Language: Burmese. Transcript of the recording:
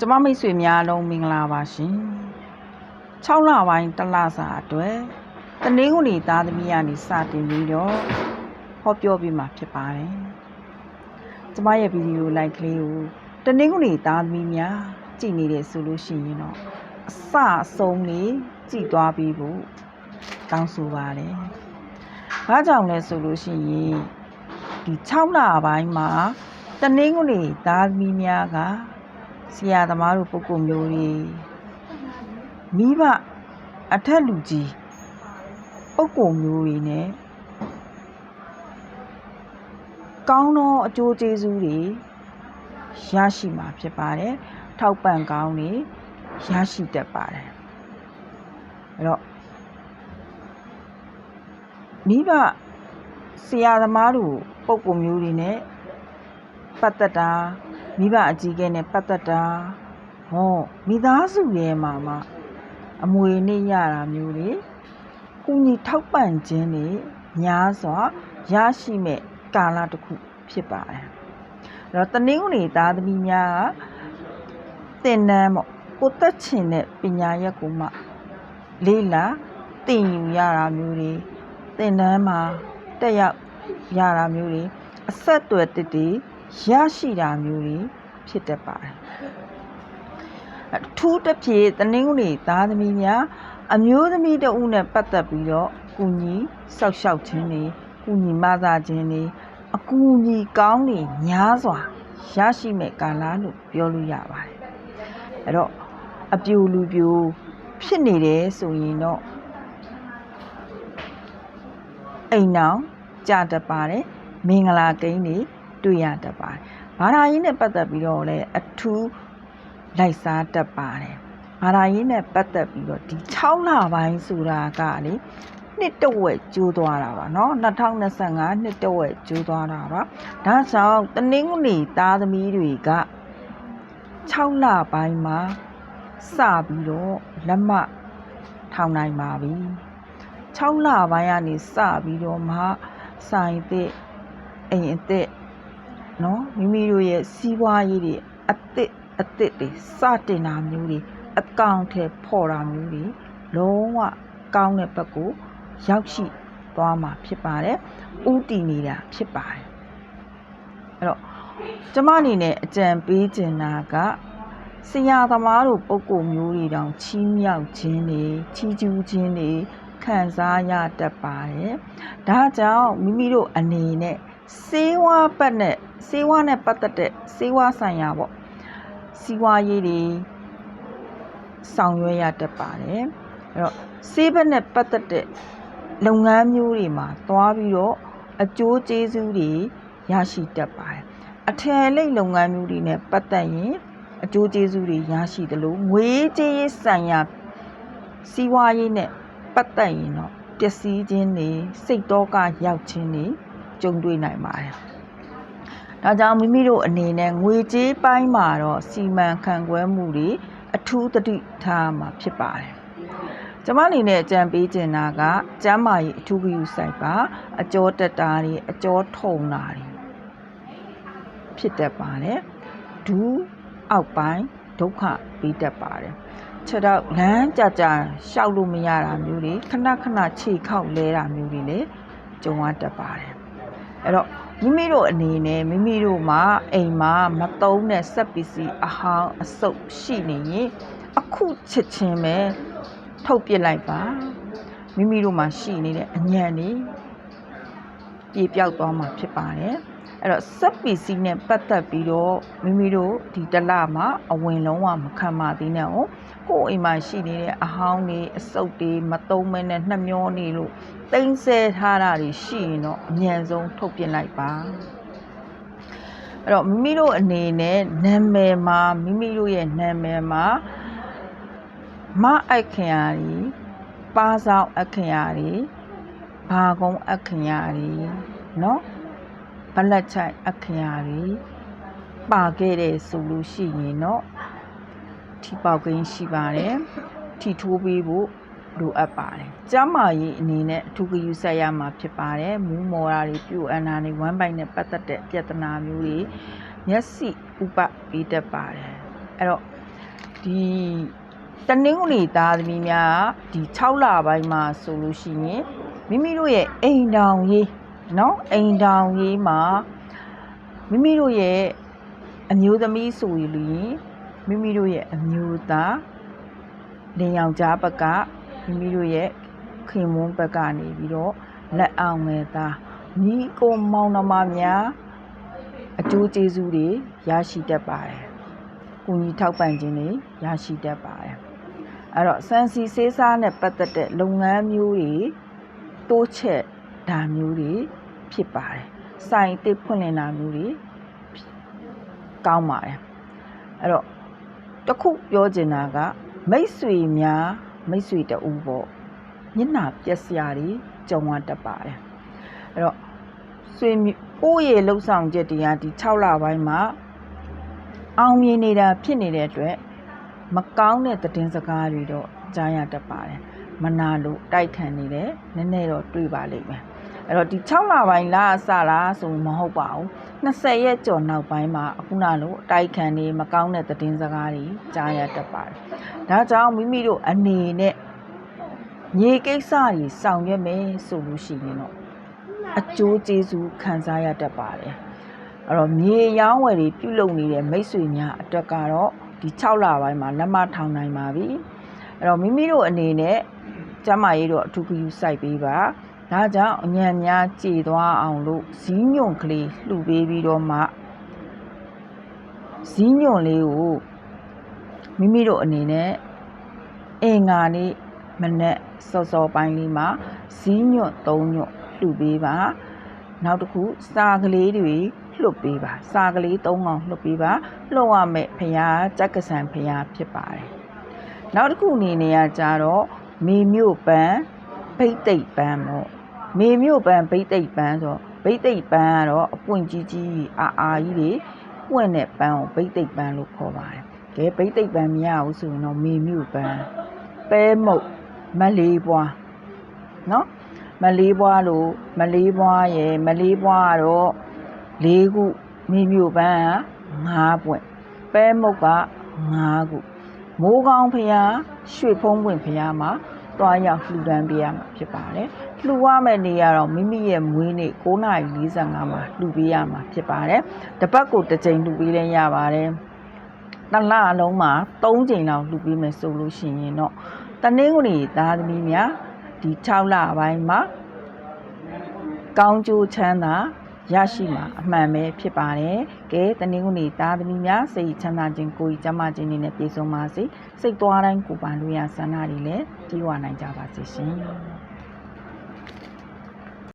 ကျမမိတ်ဆွေများလုံးမင်္ဂလာပါရှင်6လပိုင်းတစ်လစာအတွက်တနင်္ဂနွေသားသမီးကနေစတင်ပြီးတော့ဟောပြောပြမှာဖြစ်ပါတယ်ကျမရဲ့ဗီဒီယိုလိုက်ကလေးကိုတနင်္ဂနွေသားသမီးများကြည့်နေတယ်ဆိုလို့ရှိရင်တော့အစအဆုံးလေးကြည့်သွားပြီးဖို့တောင်းဆိုပါတယ်ဘာကြောင့်လဲဆိုလို့ရှိရင်ဒီ6လပိုင်းမှာတနင်္ဂနွေသားသမီးများက ဆရာသမားတို့ပုဂ္ဂိုလ်မျိုးတွေမိဘအထက်လူကြီးပုဂ္ဂိုလ်မျိုးတွေ ਨੇ ကောင်းသောအကျိုးကျေးဇူးတွေရရှိမှာဖြစ်ပါတယ်ထောက်ပံ့ကောင်းတွေရရှိတတ်ပါတယ်အဲ့တော့မိဘဆရာသမားတို့ပုဂ္ဂိုလ်မျိုးတွေ ਨੇ ပတ်သက်တာ မိဘအကြီးအကဲနဲ့ပတ်သက်တာဟောမိသားစုရဲ့မှာမှအမွေနဲ့ရတာမျိုးတွေကုညီထောက်ပံ့ခြင်းတွေများစွာရရှိမဲ့ကာလတစ်ခုဖြစ်ပါတယ်အဲ့တော့တနင်္ဂနွေသားသမီးများကသင်တန်းပေါ့ကိုတက်ချင်တဲ့ပညာရက်ကိုမှလေးလာသင်ယူရတာမျိုးတွေသင်တန်းမှာတက်ရောက်ရတာမျိုးတွေအဆက်အသွယ်တစ်တွေ ရရှိတာမျိုးတွေဖြစ်တတ်ပါတယ်အထူးတစ်ဖြင့်တနင်္ဂနွေသားသမီးများအမျိုးသမီးတဦးနဲ့ပတ်သက်ပြီးတော့ကုညီဆောက်ရှောက်ခြင်းတွေကုညီမဆာခြင်းတွေအကူအညီကောင်းတွေများစွာရရှိမဲ့ကာလလို့ပြောလို့ရပါတယ်အဲ့တော့အပြူလူပြူဖြစ်နေတယ်ဆိုရင်တော့အိမ်အောင်ကြတတ်ပါတယ်မင်္ဂလာကိန်းတွေ တွေ့ရတတ်ပါတယ်ဘာသာရေးနဲ့ပတ်သက်ပြီးတော့လည်းအထူးလိုက်စားတတ်ပါတယ်ဘာသာရေးနဲ့ပတ်သက်ပြီးတော့ဒီ6လပိုင်းဆိုတာကလေနှစ်တဝက်ကျိုးသွားတာပါเนาะ2025နှစ်တဝက်ကျိုးသွားတာပါဒါကြောင့်တနင်္ဂနွေသားသမီးတွေက6လပိုင်းမှာစပြီးတော့လက်မထောင်နိုင်ပါပြီ6လပိုင်းကနေစပြီးတော့မှဆိုင်သစ်အိမ်အသစ် နော်မိမိတို့ရဲ့စီးပွားရေးတွေအသစ်အသစ်တွေစတင်တာမျိုးတွေအကောင့်ထဲဖော်တာမျိုးတွေလုံးဝကောင်းတဲ့ဘက်ကိုရောက်ရှိသွားမှာဖြစ်ပါတယ်ဥတည်နေတာဖြစ်ပါတယ်အဲ့တော့ကျမအနေနဲ့အကြံပေးချင်တာကဆရာသမားတို့ပုံကိုမျိုးတွေတောင်ချီးမြှောက်ခြင်းတွေချီးကျူးခြင်းတွေခံစားရတတ်ပါတယ်ဒါကြောင့်မိမိတို့အနေနဲ့ စေဝါပတ်နဲ့စေဝါနဲ့ပတ်သက်တဲ့စေဝါဆိုင်ရာပေါ့စီဝါရေးတွေဆောင်ရွက်ရတတ်ပါတယ်အဲ့တော့စေဘက်နဲ့ပတ်သက်တဲ့လုပ်ငန်းမျိုးတွေမှာသွားပြီးတော့အကျိုးကျေးဇူးတွေရရှိတတ်ပါတယ်အထည်လိပ်လုပ်ငန်းမျိုးတွေနဲ့ပတ်သက်ရင်အကျိုးကျေးဇူးတွေရရှိတယ်လို့ငွေကြေးရေးဆိုင်ရာစီးပွားရေးနဲ့ပတ်သက်ရင်တော့ပျက်စီးခြင်းတွေစိတ်တော့ကရောက်ခြင်းတွေ ကြုံတွေ့နိုင်ပါတယ်။ဒါကြောင့်မိမိတို့အနေနဲ့ငွေကြေးပိုင်းမှာတော့စီမံခန့်ခွဲမှုတွေအထူးသတိထားမှာဖြစ်ပါတယ်။ကျမအနေနဲ့အကြံပေးချင်တာကကျမ်းမာရေးအထူးဂရုစိုက်ပါအကျော်တက်တာတွေအကျော်ထုံတာတွေဖြစ်တတ်ပါတယ်။ဒူးအောက်ပိုင်းဒုက္ခပေးတတ်ပါတယ်။ခြေတော့လမ်းကြကြရှောက်လို့မရတာမျိုးတွေခဏခဏခြေခောက်လဲတာမျိုးတွေလည်းကြုံရတတ်ပါတယ် အဲ့တော့မိမိတို့အနေနဲ့မိမိတို့မှာအိမ်မှာမသုံးတဲ့စက်ပစ္စည်းအဟောင်းအစုပ်ရှိနေရင်အခုချက်ချင်းပဲထုတ်ပစ်လိုက်ပါမိမိတို့မှာရှိနေတဲ့အညံ့တွေပြေပြောက်သွားမှာဖြစ်ပါတယ် အဲ့တော့စက်ပစ္စည်းနဲ့ပတ်သက်ပြီးတော့မိမိတို့ဒီတလမှာအဝင်လုံးဝမခံပါသေးနဲ့ဟုတ်ကိုယ်အိမ်မှာရှိနေတဲ့အဟောင်းတွေအစုပ်တွေမသုံးမနဲ့နှမျောနေလို့တိမ့်ဆဲထားတာတွေရှိရင်တော့အမြန်ဆုံးထုတ်ပြလိုက်ပါအဲ့တော့မိမိတို့အနေနဲ့နာမည်မှာမိမိတို့ရဲ့နာမည်မှာမအိုက်ခင်ယာတွေပါဆောင်အခင်ယာတွေဘာကုန်းအခင်ယာတွေเนาะ ဗလက်ချိုင်အခရာတွေပါခဲ့တယ်ဆိုလို့ရှိရင်တော့ထိပေါက်ကင်းရှိပါတယ်ထိထိုးပေးဖို့လိုအပ်ပါတယ်ကျမကြီးအနေနဲ့အထူးကယူဆက်ရမှာဖြစ်ပါတယ်မူးမော်ရာတွေပြိုအန်နာတွေဝမ်းပိုင်နဲ့ပတ်သက်တဲ့ပြဿနာမျိုးတွေမျက်စိဥပပေးတတ်ပါတယ်အဲ့တော့ဒီတနင်္ဂနွေသားသမီးများဒီ6လပိုင်းမှာဆိုလို့ရှိရင်မိမိတို့ရဲ့အိမ်တောင်ရေး เนาะအိမ်တောင်ရေးမှာမိမိတို့ရဲ့အမျိုးသမီးဆိုရင်မိမိတို့ရဲ့အမျိုးသားလင်ယောက်ျားဘက်ကမိမိတို့ရဲ့ခင်မွန်းဘက်ကနေပြီးတော့လက်အောင်ငယ်သားညီကိုမောင်နှမများအကျိုးကျေးဇူးတွေရရှိတတ်ပါတယ်။ကိုကြီးထောက်ပံ့ခြင်းတွေရရှိတတ်ပါတယ်။အဲ့တော့စံစီစေးစားနဲ့ပတ်သက်တဲ့လုပ်ငန်းမျိုးတွေတိုးချက် ဒါမျိုးတွေဖြစ်ပါတယ်။စိုင်တစ်ဖွင့်လင်တာမျိုးတွေကောင်းပါတယ်။အဲ့တော့တစ်ခုပြောချင်တာကမိတ်ဆွေများမိတ်ဆွေတအူပေါ့မျက်နှာပြက်စရာတွေကြုံရတတ်ပါတယ်အဲ့တော့ဆွေမျိုးကိုယ့်ရဲ့လှုပ်ဆောင်ချက်တရားဒီ6လပိုင်းမှာအောင်မြင်နေတာဖြစ်နေတဲ့အတွက်မကောင်းတဲ့သတင်းစကားတွေတော့ကြားရတတ်ပါတယ်မနာလို့တိုက်ခံနေတယ်နည်းနည်းတော့တွေ့ပါလိမ့်မယ် အဲ့တော့ဒီ6လပိုင်းလားအစလားဆိုမဟုတ်ပါဘူး20ရက်ကျော်နောက်ပိုင်းမှာအခုနလိုအတိုက်ခံနေမကောင်းတဲ့သတင်းစကားတွေကြားရတတ်ပါတယ်ဒါကြောင့်မိမိတို့အနေနဲ့မြေကိစ္စတွေဆောင်ရွက်မယ်ဆိုလို့ရှိရင်တော့အကျိုးကျေးဇူးခံစားရတတ်ပါတယ်အဲ့တော့မြေရောင်းဝယ်တွေပြုလုပ်နေတဲ့မိတ်ဆွေများအတွက်ကတော့ဒီ6လပိုင်းမှာလက်မထောင်နိုင်ပါပြီအဲ့တော့မိမိတို့အနေနဲ့ကျမရေးတော့အထူးဂရုစိုက်ပေးပါ ဒါကြောင့်အညံ့များကြေသွားအောင်လို့ဇီးညွန့်ကလေးလှူပေးပြီးတော့မှဇီးညွန့်လေးကိုမိမိတို့အနေနဲ့အင်္ဂါနေ့မနက်စောစောပိုင်းလေးမှာဇီးညွန့်သုံးညွန့်လှူပေးပါနောက်တစ်ခုစာကလေးတွေလွတ်ပေးပါစာကလေး၃កောင်လွတ်ပေးပါလှုပ်ရမယ်ဖရာကြက်ကဆန်ဖရာဖြစ်ပါတယ်နောက်တစ်ခုအနေနဲ့ကကြတော့မေမြို့ပန်းဖိတ်သိပ်ပန်းပေါ့ မေမြို့ပန်းဘိသိက်ပန်းဆိုတော့ဘိသိက်ပန်းကတော့အပွင့်ကြီးကြီးအာအာကြီးတွေပွင့်တဲ့ပန်းကိုဘိသိက်ပန်းလို့ခေါ်ပါတယ်။ကဲဘိသိက်ပန်းမရဘူးဆိုရင်တော့မေမြို့ပန်းပဲမုတ်မလေးပွားနော်မလေးပွားလို့မလေးပွားရယ်မလေးပွားကတော့၄ခုမေမြို့ပန်းက၅ပွင့်ပဲမုတ်က၅ခုမိုးကောင်းဖျားရွှေဖုံးပွင့်ဖျားမှာတွားရောက်လှူဒန်းပေးရမှာဖြစ်ပါတယ် လှူရမယ့်နေရာတော့မိမိရဲ့မွေးနေ့9:45မှာလှူပေးရမှာဖြစ်ပါတယ်တပတ်ကိုတစ်ကြိမ်လှူပေးလဲရပါတယ်တစ်လလုံးမှာ3ကြိမ်လောက်လှူပေးမယ်ဆိုလို့ရှိရင်တော့တနင်္ဂနွေသားသမီးများဒီ6လပိုင်းမှာကောင်းကျိုးချမ်းသာရရှိမှာအမှန်ပဲဖြစ်ပါတယ်။ကဲတနင်္ဂနွေသားသမီးများစိတ်ချမ်းသာခြင်းကိုယ်ကြီးကျန်းမာခြင်းတွေနဲ့ပြည့်စုံပါစေ။စိတ်သွားတိုင်းကိုယ်ပန်လို့ရဆန္ဒတွေလည်းကြီးဝနိုင်ကြပါစေရှင်။